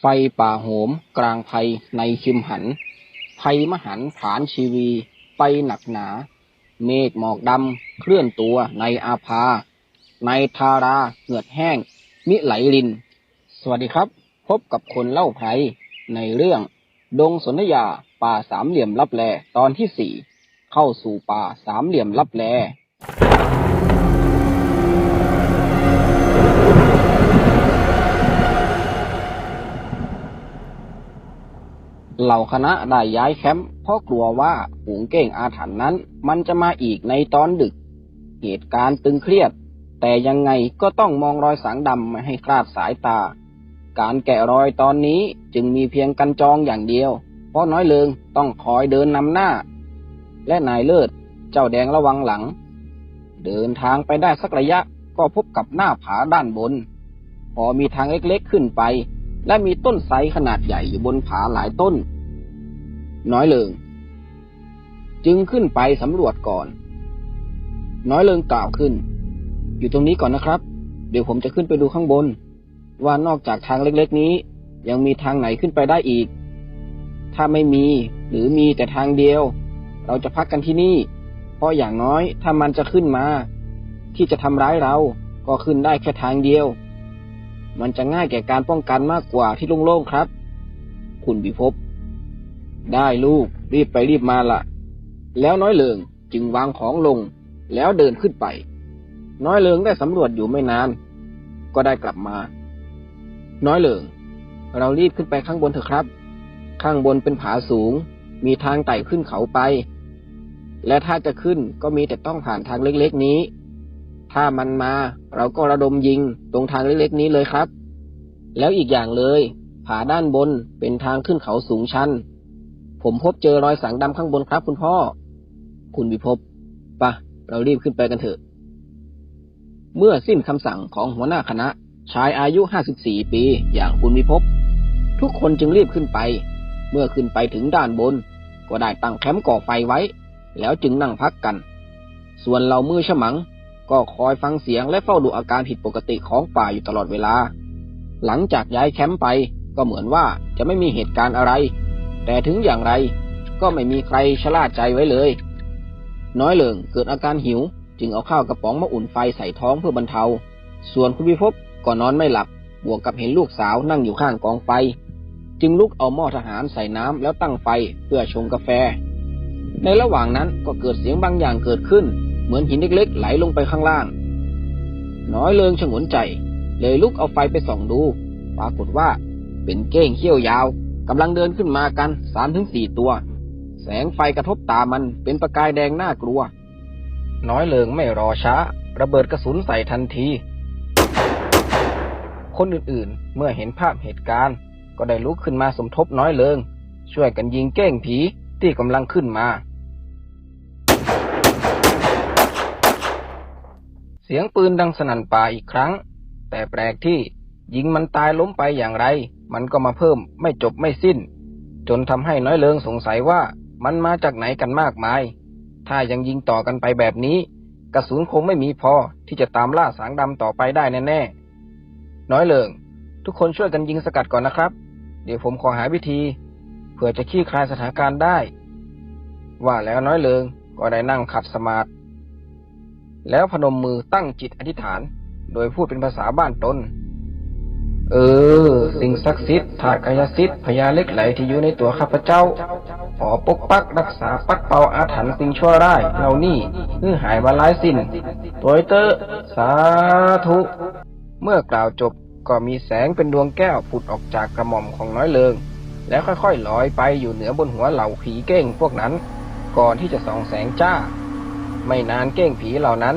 ไฟป่าโหม กลางภัยในคิมหัน ภัยมหันผานชีวี ไปหนักหนา เมฆหมอกดำเคลื่อนตัวในอาภา ในทาราเหงือดแห้ง มิไหลลิน สวัสดีครับ พบกับคนเล่าไพรในเรื่อง ดงสนธยาป่าสามเหลี่ยมลับแลตอนที่สี่ เข้าสู่ป่าสามเหลี่ยมลับแล เหล่าคณะได้ย้ายแคมป์เพราะกลัวว่าฝูงเก้งอาถรรพ์นั้น มันจะมาอีกในตอนดึก เหตุการณ์ตึงเครียด แต่ยังไงก็ต้องมองรอยสางดำไม่ให้คลาดสายตา การแกะรอยตอนนี้จึงมีเพียงกันจองอย่างเดียว เพราะน้อยเลิงต้องคอยเดินนำหน้า และนายเลิศเจ้าแดงระวังหลัง เดินทางไปได้สักระยะก็พบกับหน้าผาด้านบน พอมีทางเล็กๆขึ้นไป และมีต้นไทรขนาดใหญ่อยู่บนผาหลายต้น น้อยเลิง จึงขึ้นไปสำรวจก่อน น้อยเลิงกล่าวขึ้น อยู่ตรงนี้ก่อนนะครับ เดี๋ยวผมจะขึ้นไปดูข้างบน ว่านอกจากทางเล็กๆนี้ ยังมีทางไหนขึ้นไปได้อีก ถ้าไม่มีหรือมีแต่ทางเดียว เราจะพักกันที่นี่ เพราะอย่างน้อยถ้ามันจะขึ้นมา ที่จะทำร้ายเราก็ขึ้นได้แค่ทางเดียว มันจะง่ายแก่การป้องกันมากกว่าที่โล่งๆครับ คุณบิภพ ได้ลูกรีบไปรีบมาละแล้วน้อยเลิงจึงวางของลง แล้วเดินขึ้นไป น้อยเลิงได้สำรวจอยู่ไม่นาน ก็ได้กลับมา น้อยเลิง เรารีบขึ้นไปข้างบนเถอะครับ ข้างบนเป็นผาสูง มีทางไต่ขึ้นเขาไป และถ้าจะขึ้นก็มีแต่ต้องผ่านทางเล็กๆนี้ ถ้ามันมาเราก็ระดมยิงตรงทางเล็กๆนี้เลยครับ แล้วอีกอย่างเลย ผาด้านบนเป็นทางขึ้นเขาสูงชัน ผมพบเจอรอยสังดำข้างบนครับคุณพ่อ คุณวิภพปะ เรารีบขึ้นไปกันเถอะ เมื่อสิ้นคำสั่งของหัวหน้าคณะชายอายุ 54 ปีอย่างคุณวิภพ ทุกคนจึงรีบขึ้นไป เมื่อขึ้นไปถึงด้านบน ก็ได้ตั้งแคมป์ก่อไฟไว้ แล้วจึงนั่งพักกัน ส่วนเรามือฉมัง ก็คอยฟังเสียงและเฝ้าดูอาการผิดปกติของป่าอยู่ตลอดเวลา หลังจากย้ายแคมป์ไปก็เหมือนว่าจะไม่มีเหตุการณ์อะไร แต่ถึงอย่างไรก็ไม่มีใครชะล่าใจไว้เลย น้อยเลิงเกิดอาการหิว จึงเอาข้าวกระป๋องมาอุ่นไฟใส่ท้องเพื่อบรรเทา ส่วนคุณพิภพก็นอนไม่หลับบวกกับเห็นลูกสาวนั่งอยู่ข้างกองไฟ จึงลุกเอาหม้อทหารใส่น้ำแล้วตั้งไฟเพื่อชงกาแฟ ในระหว่างนั้นก็เกิดเสียงบางอย่างเกิดขึ้น เหมือนหินเล็กๆ ไหลลงไปข้างล่าง น้อยเลิงฉงนใจ เลยลุกเอาไฟไปส่องดู ปรากฏว่าเป็นเก้งเขี้ยวยาว กำลังเดินขึ้นมากันสามถึงสี่ตัว แสงไฟกระทบตามันเป็นประกายแดงน่ากลัว น้อยเลิงไม่รอช้า ระเบิดกระสุนใส่ทันที คนอื่นๆ เมื่อเห็นภาพเหตุการณ์ ก็ได้ลุกขึ้นมาสมทบน้อยเลิง ช่วยกันยิงเก้งผีที่กำลังขึ้นมา เสียงปืนดังสนั่นป่าอีกครั้ง แต่แปลกที่ยิงมันตายล้มไปอย่างไร มันก็มาเพิ่มไม่จบไม่สิ้น จนทำให้น้อยเลิงสงสัยว่ามันมาจากไหนกันมากมาย ถ้ายังยิงต่อกันไปแบบนี้ กระสุนคงไม่มีพอที่จะตามล่าสางดำต่อไปได้แน่ๆ น้อยเลิง ทุกคนช่วยกันยิงสกัดก่อนนะครับ เดี๋ยวผมขอหาวิธีเพื่อจะขี้คลายสถานการณ์ได้ ว่าแล้วน้อยเลิงก็ได้นั่งขัดสมาธิแล้วพนมมือตั้งจิตอธิษฐาน โดยพูดเป็นภาษาบ้านตน เออ สิ่งศักดิ์สิทธิ์ถากายสิทธิ์พญาเล็กไหลที่อยู่ในตัวข้าพเจ้า ขอปกปักรักษาปัดเป่าอาถรรพ์สิ่งชั่วร้ายเหล่านี้เพื่อหายมาลายสิ้นตัวเตอร์สาธุ เมื่อกล่าวจบก็มีแสงเป็นดวงแก้วผุดออกจากกระหม่อมของน้อยเลิง แล้วค่อยๆลอยไปอยู่เหนือบนหัวเหล่าผีเก้งพวกนั้น ก่อนที่จะส่องแสงจ้า ไม่นานเก้งผีเหล่านั้น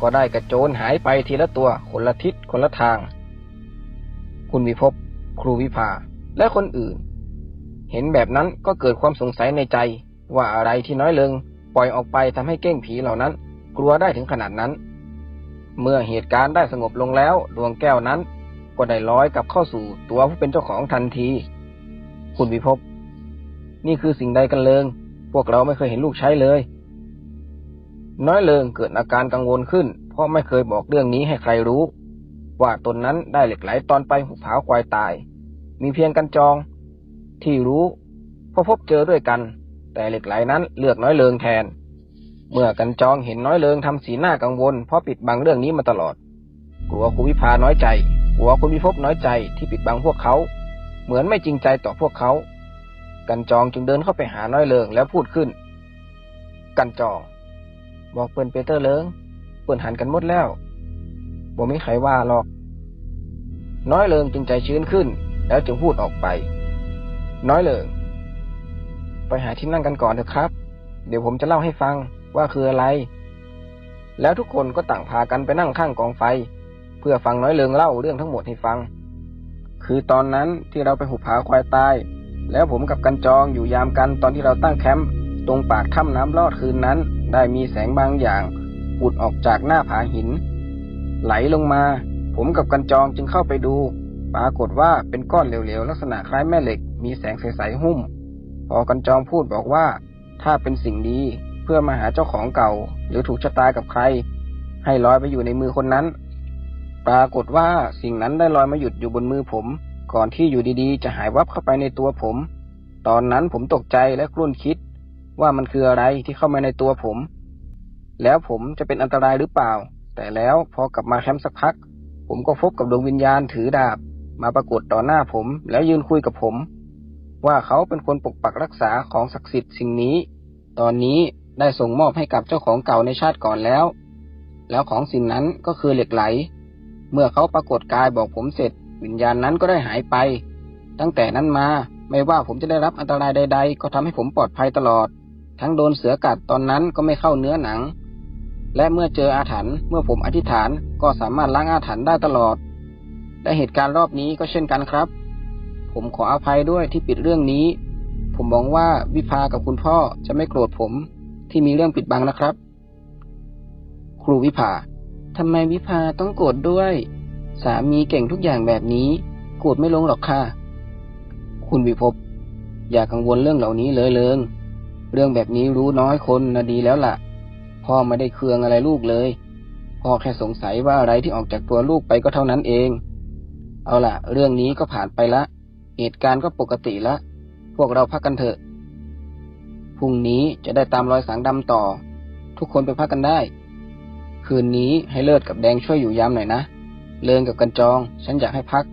ก็ได้กระโจนหายไปทีละตัวคนละทิศคนละทาง คุณวิภพ ครูวิภา และคนอื่น เห็นแบบนั้นก็เกิดความสงสัยในใจ ว่าอะไรที่น้อยเลิง ปล่อยออกไปทำให้เก้งผีเหล่านั้น กลัวได้ถึงขนาดนั้น เมื่อเหตุการณ์ได้สงบลงแล้วดวงแก้วนั้น ก็ได้ลอยกลับเข้าสู่ตัวผู้เป็นเจ้าของทันที คุณวิภพ นี่คือสิ่งใดกันเลิง พวกเราไม่เคยเห็นลูกใช้เลย น้อยเลิงเกิดอาการกังวลขึ้น เพราะไม่เคยบอกเรื่องนี้ให้ใครรู้ ว่าตนนั้นได้เหล็กไหลตอนไปหุบผาควายตาย มีเพียงกันจอง ที่รู้เพราะพบเจอด้วยกัน แต่เหล็กไหลนั้นเลือกน้อยเลิงแทน เมื่อกันจองเห็นน้อยเลิงทำสีหน้ากังวล เพราะปิดบังเรื่องนี้มาตลอด กลัวคุณวิภาน้อยใจ กลัวคุณวิภพน้อยใจที่ปิดบังพวกเขา เหมือนไม่จริงใจต่อพวกเขา กันจองจึงเดินเข้าไปหาน้อยเลิงแล้วพูดขึ้น กันจอง บอกเปิ้นเปเตอร์เลิงเปิ้นหันกันหมดแล้ว บ่มีใครว่าหรอก น้อยเลิงจึงใจชื้นขึ้น แล้วจึงพูดออกไป น้อยเลิง ไปหาที่นั่งกันก่อนเถอะครับ เดี๋ยวผมจะเล่าให้ฟังว่าคืออะไร แล้วทุกคนก็ต่างพากันไปนั่งข้างกองไฟ เพื่อฟังน้อยเลิงเล่าเรื่องทั้งหมดให้ฟัง คือตอนนั้นที่เราไปหุบผาควายตาย แล้วผมกับกันจองอยู่ยามกันตอนที่เราตั้งแคมป์ตรงปากถ้ำน้ำลอดคืนนั้น ได้มีแสงบางอย่างปุดออกจากหน้าผาหิน ไหลลงมา ผมกับกันจองจึงเข้าไปดู ปรากฏว่าเป็นก้อนเหลวๆลักษณะคล้ายแม่เหล็ก มีแสงใสๆหุ้ม พอกันจองพูดบอกว่า ถ้าเป็นสิ่งดีเพื่อมาหาเจ้าของเก่า หรือถูกชะตากับใคร ให้ลอยไปอยู่ในมือคนนั้น ปรากฏว่าสิ่งนั้นได้ลอยมาหยุดอยู่บนมือผม ก่อนที่อยู่ดีๆ จะหายวับเข้าไปในตัวผม ตอนนั้นผมตกใจและกลุ้นคิด ว่ามันคืออะไรที่เข้ามาในตัวผม แล้วผมจะเป็นอันตรายหรือเปล่า แต่แล้วพอกลับมาแคมป์สักพัก ผมก็พบกับดวงวิญญาณถือดาบ มาปรากฏต่อหน้าผม แล้วยืนคุยกับผม ว่าเขาเป็นคนปกปักรักษาของศักดิ์สิทธิ์สิ่งนี้ ตอนนี้ได้ส่งมอบให้กับเจ้าของเก่าในชาติก่อนแล้ว แล้วของสิ่งนั้นก็คือเหล็กไหล เมื่อเขาปรากฏกายบอกผมเสร็จ วิญญาณนั้นก็ได้หายไป ตั้งแต่นั้นมาไม่ว่าผมจะได้รับอันตรายใด ๆ ก็ทำให้ผมปลอดภัยตลอด ทั้งโดนเสือกัดตอนนั้นก็ไม่เข้าเนื้อหนัง และเมื่อเจออาถรรพ์เมื่อผมอธิษฐานก็สามารถล้างอาถรรพ์ได้ตลอด และเหตุการณ์รอบนี้ก็เช่นกันครับ ผมขออภัยด้วยที่ปิดเรื่องนี้ ผมมองว่าวิภากับคุณพ่อจะไม่โกรธผมที่มีเรื่องปิดบังนะครับ ครูวิภาทำไมวิภาต้องโกรธด้วย สามีเก่งทุกอย่างแบบนี้ โกรธไม่ลงหรอกค่ะ คุณวิภพอย่ากังวลเรื่องเหล่านี้เลยเลิงเรื่องแบบนี้รู้น้อยคนนะดีแล้วล่ะ พ่อไม่ได้เคืองอะไรลูกเลย พ่อแค่สงสัยว่าอะไรที่ออกจากตัวลูกไปก็เท่านั้นเอง เอาล่ะ เรื่องนี้ก็ผ่านไปละ เหตุการณ์ก็ปกติละ พวกเราพักกันเถอะ พรุ่งนี้จะได้ตามรอยสังดำต่อ ทุกคนไปพักกันได้ คืนนี้ให้เลิศกับแดงช่วยอยู่ยามหน่อยนะ เลิงกับกันจอง ฉันอยากให้พัก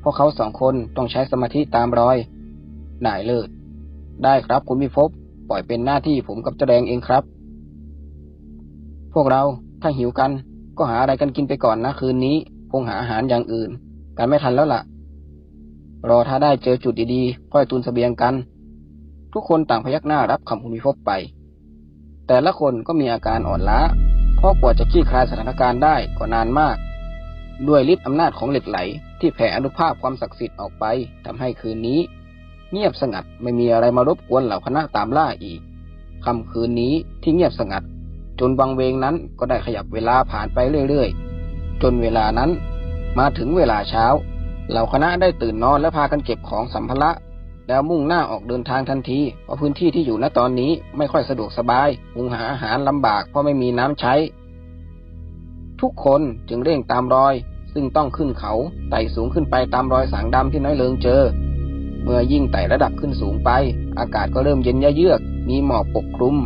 เพราะเขาสองคนต้องใช้สมาธิตามรอยนายเลิศ ได้ครับคุณพิภพปล่อยเป็นหน้าที่ผมกับเจ้าแดงเองครับ พวกเราถ้าหิวกัน ก็หาอะไรกันกินไปก่อนนะคืนนี้ คงหาอาหารอย่างอื่น กันไม่ทันแล้วล่ะ รอถ้าได้เจอจุดดีๆค่อยตุนเสบียงกัน ทุกคนต่างพยักหน้ารับคำคุณพิภพไป แต่ละคนก็มีอาการอ่อนล้าเพราะกว่าจะคลี่คลายสถานการณ์ได้ก็นานมาก ด้วยฤทธิ์อำนาจของเหล็กไหล ที่แผ่อนุภาพความศักดิ์สิทธิ์ออกไปทำให้คืนนี้ เงียบสงัดไม่มีอะไรมารบกวนเหล่าคณะตามล่าอีกค่ำคืนนี้ที่เงียบสงัด จนวังเวงนั้นก็ได้ขยับเวลาผ่านไปเรื่อยๆ จนเวลานั้น มาถึงเวลาเช้า เหล่าคณะได้ตื่นนอนและพากันเก็บของสัมภาระแล้วมุ่งหน้าออกเดินทางทันที เพราะพื้นที่ที่อยู่ณตอนนี้ไม่ค่อยสะดวกสบายหุงหาอาหารลำบากเพราะไม่มีน้ำใช้ ทุกคนจึงเร่งตามรอย ซึ่งต้องขึ้นเขาไต่สูงขึ้นไปตามรอยสางดำที่น้อยเลิงเจอ เมื่อยิ่งไต่ระดับขึ้นสูงไป อากาศก็เริ่มเย็นยะเยือก มีหมอกปกคลุม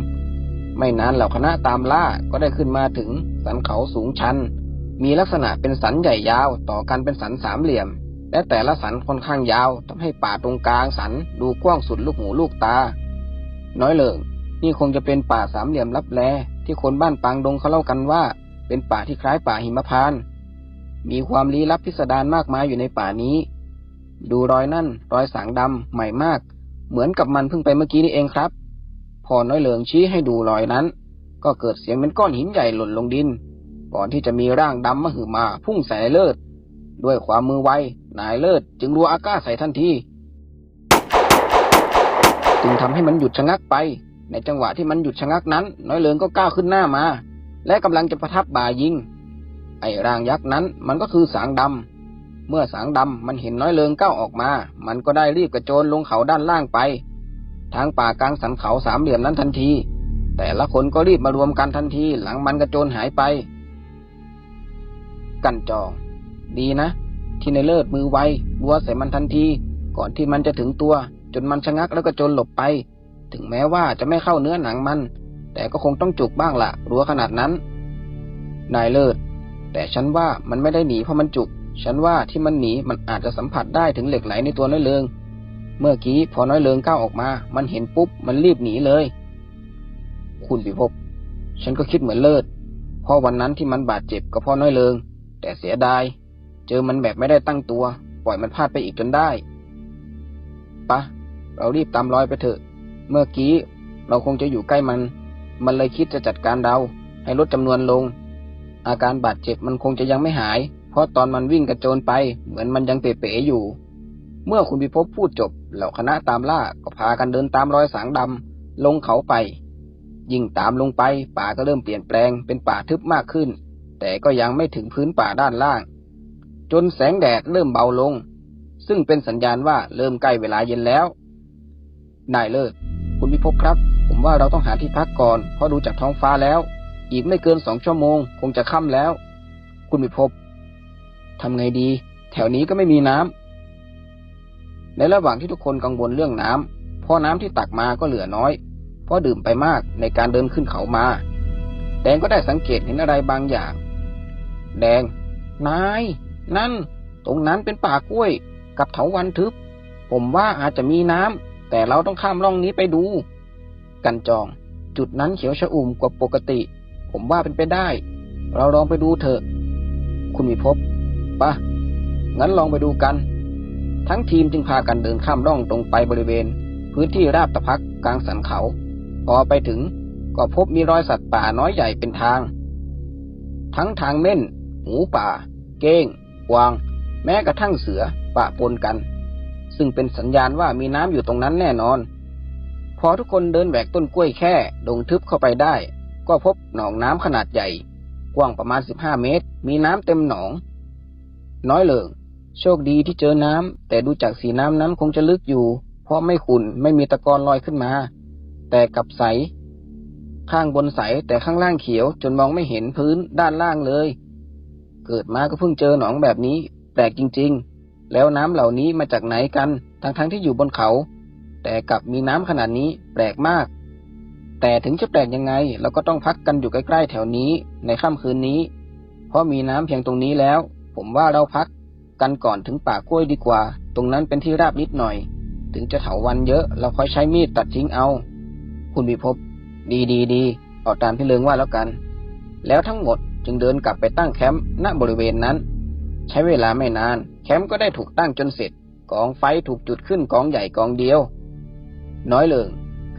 ไม่นานเหล่าคณะตามล่าก็ได้ขึ้นมาถึงสันเขาสูงชัน มีลักษณะเป็นสันใหญ่ยาวต่อกันเป็นสันสามเหลี่ยม และแต่ละสันค่อนข้างยาวทำให้ป่าตรงกลางสันดูกว้างสุดลูกหูลูกตา น้อยเลิงนี่คงจะเป็นป่าสามเหลี่ยมลับแลที่คนบ้านปางดงเขาเล่ากันว่า เป็นป่าที่คล้ายป่าหิมพาน มีความลี้ลับพิสดารมากมายอยู่ในป่านี้ ดูรอยนั่น รอยสางดำใหม่มาก เหมือนกับมันเพิ่งไปเมื่อกี้นี่เองครับ พอน้อยเหลืองชี้ให้ดูรอยนั้น ก็เกิดเสียงเป็นก้อนหินใหญ่หล่นลงดิน ก่อนที่จะมีร่างดำมหึมาพุ่งใส่เลิศ ด้วยความมือไวนายเลิศจึงรัวอาก้าใส่ทันทีจึงทำให้มันหยุดชะงักไป ในจังหวะที่มันหยุดชะงักนั้น น้อยเหลืองก็ก้าวขึ้นหน้ามา และกำลังจะประทับบ่ายิง ไอ้ร่างยักษ์นั้นมันก็คือสางดำเมื่อสางดำมันเห็นน้อยเลิงก้าวออกมา มันก็ได้รีบกระโจนลงเขาด้านล่างไป ทางป่ากลางสันเขาสามเหลี่ยมนั้นทันที แต่ละคนก็รีบมารวมกันทันทีหลังมันกระโจนหายไป กันจอง ดีนะ ที่ในเลิศมือไวบัวใส่มันทันที ก่อนที่มันจะถึงตัว จนมันชะงักแล้วก็จนหลบไป ถึงแม้ว่าจะไม่เข้าเนื้อหนังมัน แต่ก็คงต้องจุกบ้างละรัวขนาดนั้น นายเลิศ แต่ฉันว่ามันไม่ได้หนีเพราะมันจุก ฉันว่าที่มันหนีมันอาจจะสัมผัสได้ถึงเหล็กไหลในตัวน้อยเลิง เมื่อกี้พอน้อยเลิงก้าวออกมา มันเห็นปุ๊บ มันรีบหนีเลย คุณพิภพ ฉันก็คิดเหมือนเลิศ เพราะวันนั้นที่มันบาดเจ็บก็เพราะน้อยเลิง แต่เสียดาย เจอมันแบบไม่ได้ตั้งตัว ปล่อยมันพลาดไปอีกจนได้ ปะ เรารีบตามรอยไปเถอะ เมื่อกี้เราคงจะอยู่ใกล้มัน มันเลยคิดจะจัดการเรา ให้ลดจำนวนลง อาการบาดเจ็บมันคงจะยังไม่หาย เพราะตอนมันวิ่งกระโจนไป เหมือนมันยังเป๋ๆอยู่ เมื่อคุณพิภพพูดจบ เหล่าคณะตามล่าก็พากันเดินตามรอยสางดำลงเขาไป ยิ่งตามลงไปป่าก็เริ่มเปลี่ยนแปลงเป็นป่าทึบมากขึ้น แต่ก็ยังไม่ถึงพื้นป่าด้านล่าง จนแสงแดดเริ่มเบาลง ซึ่งเป็นสัญญาณว่าเริ่มใกล้เวลาเย็นแล้ว นายเลิศคุณพิภพครับ ผมว่าเราต้องหาที่พักก่อน เพราะดูจากท้องฟ้าแล้ว อีกไม่เกินสองชั่วโมง คงจะค่ำแล้ว คุณพิภพทำไงดี แถวนี้ก็ไม่มีน้ำ ในระหว่างที่ทุกคนกังวลเรื่องน้ำเพราะน้ำที่ตักมาก็เหลือน้อย เพราะดื่มไปมากในการเดินขึ้นเขามา แดงก็ได้สังเกตเห็นอะไรบางอย่าง แดง นาย นั่น ตรงนั้นเป็นป่ากล้วย กับเถาวันทึบ ผมว่าอาจจะมีน้ำแต่เราต้องข้ามร่องนี้ไปดู กันจอง จุดนั้นเขียวชอุ่มกว่าปกติ ผมว่าเป็นไปได้ เราลองไปดูเถอะ คุณมีพบปะงั้นลองไปดูกัน ทั้งทีมจึงพากันเดินข้ามร่องตรงไปบริเวณ พื้นที่ราบตะพักกลางสันเขา พอไปถึงก็พบมีรอยสัตว์ป่าน้อยใหญ่เป็นทาง ทั้งทางเม่น หมูป่า เก้งกวาง แม้กระทั่งเสือปะปนกัน ซึ่งเป็นสัญญาณว่ามีน้ำอยู่ตรงนั้นแน่นอน พอทุกคนเดินแหวกต้นกล้วยแค่ดงทึบเข้าไปได้ ก็พบหนองน้ำขนาดใหญ่ กว้างประมาณสิบห้าเมตร มีน้ำเต็มหนอง น้อยเลิง โชคดีที่เจอน้ำแต่ดูจากสีน้ำนั้นคงจะลึกอยู่ เพราะไม่ขุ่นไม่มีตะกอนลอยขึ้นมา แต่กลับใส ข้างบนใสแต่ข้างล่างเขียว จนมองไม่เห็นพื้นด้านล่างเลย เกิดมาก็เพิ่งเจอหนองแบบนี้แปลกจริง ๆ แล้วน้ำเหล่านี้มาจากไหนกัน ทั้งๆทที่อยู่บนเขา แต่กลับมีน้ำขนาดนี้แปลกมาก แต่ถึงจะแปลกยังไงเราก็ต้องพักกันอยู่ใกล้ๆแถวนี้ ในค่ำคืนนี้ เพราะมีน้ำเพียงตรงนี้แล้ว ผมว่าเราพัก กันก่อนถึงป่ากล้วยดีกว่า ตรงนั้นเป็นที่ราบนิดหน่อย ถึงจะเถาวันเยอะ เราค่อยใช้มีดตัดทิ้งเอา คุณมีพบดีดีดีเอาตามพี่เลิงว่าแล้วกัน แล้วทั้งหมดจึงเดินกลับไปตั้งแคมป์ณบริเวณนั้น ใช้เวลาไม่นาน แคมป์ก็ได้ถูกตั้งจนเสร็จ กองไฟถูกจุดขึ้นกองใหญ่กองเดียว น้อยเลิง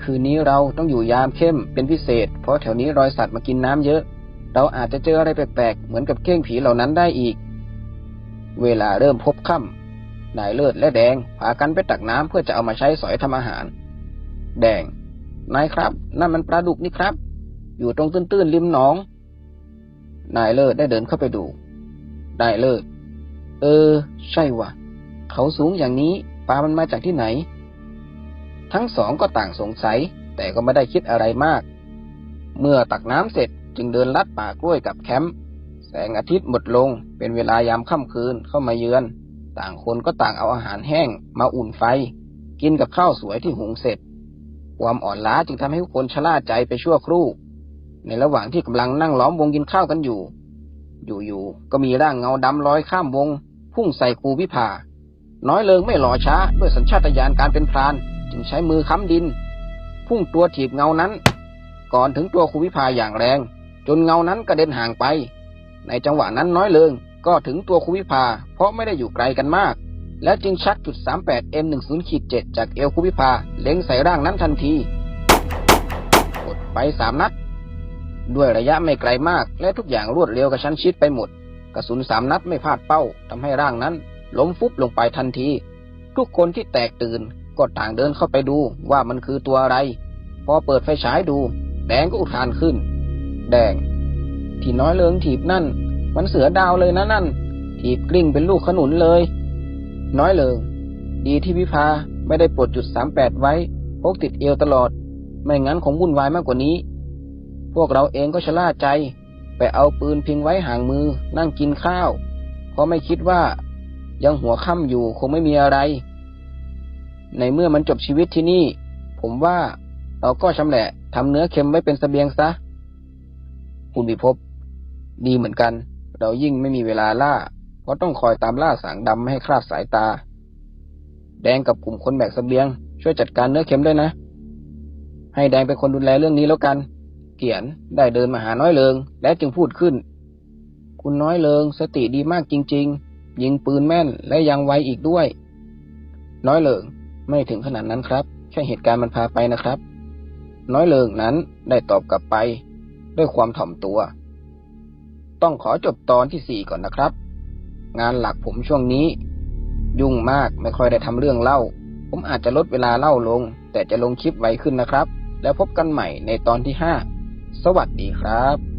คืนนี้เราต้องอยู่ยามเข้มเป็นพิเศษ เพราะแถวนี้รอยสัตว์มากินน้ำเยอะ เราอาจจะเจออะไรแปลกๆ เหมือนกับเก้งผีเหล่านั้นได้อีก เวลาเริ่มพบค่ำนายเลิศและแดงพากันไปตักน้ำเพื่อจะเอามาใช้สอยทำอาหาร แดง นายครับ นั่นมันปลาดุกนี่ครับ อยู่ตรงตื้นๆริมหนอง นายเลิศได้เดินเข้าไปดูนายเลิศ เออ ใช่ว่ะเขาสูงอย่างนี้ปลามันมาจากที่ไหน ทั้งสองก็ต่างสงสัย แต่ก็ไม่ได้คิดอะไรมาก เมื่อตักน้ำเสร็จจึงเดินลัดป่ากล้วยกับแคมป์ แสงอาทิตย์หมดลง เป็นเวลายามค่ำคืนเข้ามาเยือน ต่างคนก็ต่างเอาอาหารแห้งมาอุ่นไฟ กินกับข้าวสวยที่หุงเสร็จ ความอ่อนล้าจึงทำให้ทุกคนชะล่าใจไปชั่วครู่ ในระหว่างที่กำลังนั่งล้อมวงกินข้าวกันอยู่ อยู่ๆก็มีร่างเงาดำลอยข้ามวง พุ่งใส่ครูวิภาน้อยเลิงไม่รอช้าด้วยสัญชาตญาณการเป็นพราน จึงใช้มือค้ำดิน พุ่งตัวถีบเงานั้น ก่อนถึงตัวครูวิภาอย่างแรง จนเงานั้นกระเด็นห่างไป ในจังหวะนั้นน้อยเลิงก็ถึงตัวครูวิภา เพราะไม่ได้อยู่ไกลกันมาก แล้วจึงชักจุด 38 M10 ขีด7จากเอวครูวิภา เล็งใส่ร่างนั้นทันทีกดไปสามนัด ด้วยระยะไม่ไกลมาก และทุกอย่างรวดเร็วกระชั้นชิดไปหมด กระสุนสามนัดไม่พลาดเป้าทำให้ร่างนั้น ล้มฟุบลงไปทันที ทุกคนที่แตกตื่นก็ต่างเดินเข้าไปดูว่ามันคือตัวอะไร พอเปิดไฟฉายดู แดงก็อุทานขึ้น แดง ที่น้อยเลิงถีบนั่น มันเสือดาวเลยนะนั่น ถีบกลิ้งเป็นลูกขนุนเลย น้อยเลิง ดีที่วิภาไม่ได้ปลดจุดสามแปดไว้พกติดเอวตลอด ไม่งั้นคงวุ่นวายมากกว่านี้ พวกเราเองก็ชะล่าใจ ไปเอาปืนพิงไว้ห่างมือ นั่งกินข้าว เพราะไม่คิดว่า ยังหัวค่ำอยู่คงไม่มีอะไร ในเมื่อมันจบชีวิตที่นี่ ผมว่าเราก็ชำแหละทำเนื้อเค็มไว้เป็นเสบียงซะ คุณพิภพ ดีเหมือนกัน เรายิ่งไม่มีเวลาล่า เพราะต้องคอยตามล่าสางดำไม่ให้คลาดสายตา แดงกับกลุ่มคนแบกเสบียง ช่วยจัดการเนื้อเค็มด้วยนะ ให้แดงเป็นคนดูแลเรื่องนี้แล้วกัน เกียนได้เดินมาหาน้อยเลิง และจึงพูดขึ้น คุณน้อยเลิงสติดีมากจริง ๆ ยิงปืนแม่นและยังไวอีกด้วย น้อยเลิงไม่ถึงขนาดนั้นครับ แค่เหตุการณ์มันพาไปนะครับ น้อยเลิงนั้นได้ตอบกลับไป ด้วยความถ่อมตัว ต้องขอจบตอนที่สี่ก่อนนะครับ งานหลักผมช่วงนี้ ยุ่งมากไม่ค่อยได้ทำเรื่องเล่า ผมอาจจะลดเวลาเล่าลง แต่จะลงคลิปไวขึ้นนะครับ แล้วพบกันใหม่ในตอนที่ห้าสวัสดีครับ